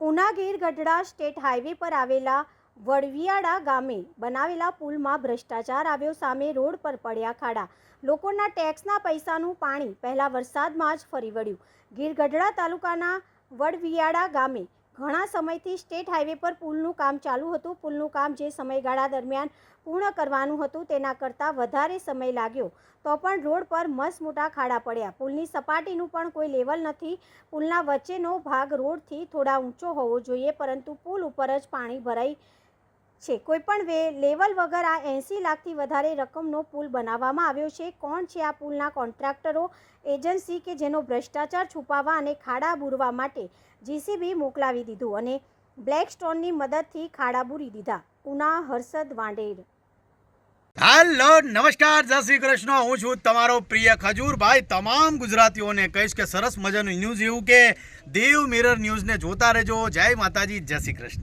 ઉનાગીર Gadhada state highway પર આવેલા વડવિયાડા ગામે બનાવેલા પુલમાં ભ્રષ્ટાચાર આવ્યો સામે રોડ પર પડ્યા ખાડા. લોકોના ટેક્સના પૈસાનું પાણી પહેલા વરસાદમાં જ ફરી વળ્યું. ગીર ગઢડા તાલુકાના વડવિયાડા ગામે ઘણા સમયથી સ્ટેટ હાઈવે પર પુલનું કામ ચાલુ હતું. પુલનું કામ જે સમયગાળા દરમિયાન પૂર્ણ કરવાનું હતું તેના કરતાં વધારે સમય લાગ્યો. તો પણ રોડ પર મસમોટા ખાડા પડ્યા. પુલની સપાટીનું પણ કોઈ લેવલ નથી. પુલના વચ્ચેનો ભાગ રોડથી થોડા ઊંચો હોવો જોઈએ, પરંતુ પુલ ઉપર જ પાણી ભરાઈ છે. કોઈપણ વે, લેવલ વગર આ એંસી લાખથી વધારે રકમનો પુલ બનાવવામાં આવ્યો છે. કોણ છે આ પુલના કોન્ટ્રાક્ટરો? એજન્સી કે જેનો ભ્રષ્ટાચાર છુપાવવા અને ખાડા બૂરવા માટે જીસીબી મોકલાવી દીધું અને બ્લેક સ્ટોનની મદદથી ખાડા બૂરી દીધા. ઉના હર્ષદ વાંડેર. હેલો, નમસ્કાર. જય શ્રી કૃષ્ણ. હું છું તમારો પ્રિય ખજૂરભાઈ. તમામ ગુજરાતીઓને કહીશ કે સરસ મજાનું ન્યૂઝ એવું કે દેવ મિરર ન્યૂઝને જોતા રહેજો. જય માતાજી. જય શ્રી કૃષ્ણ.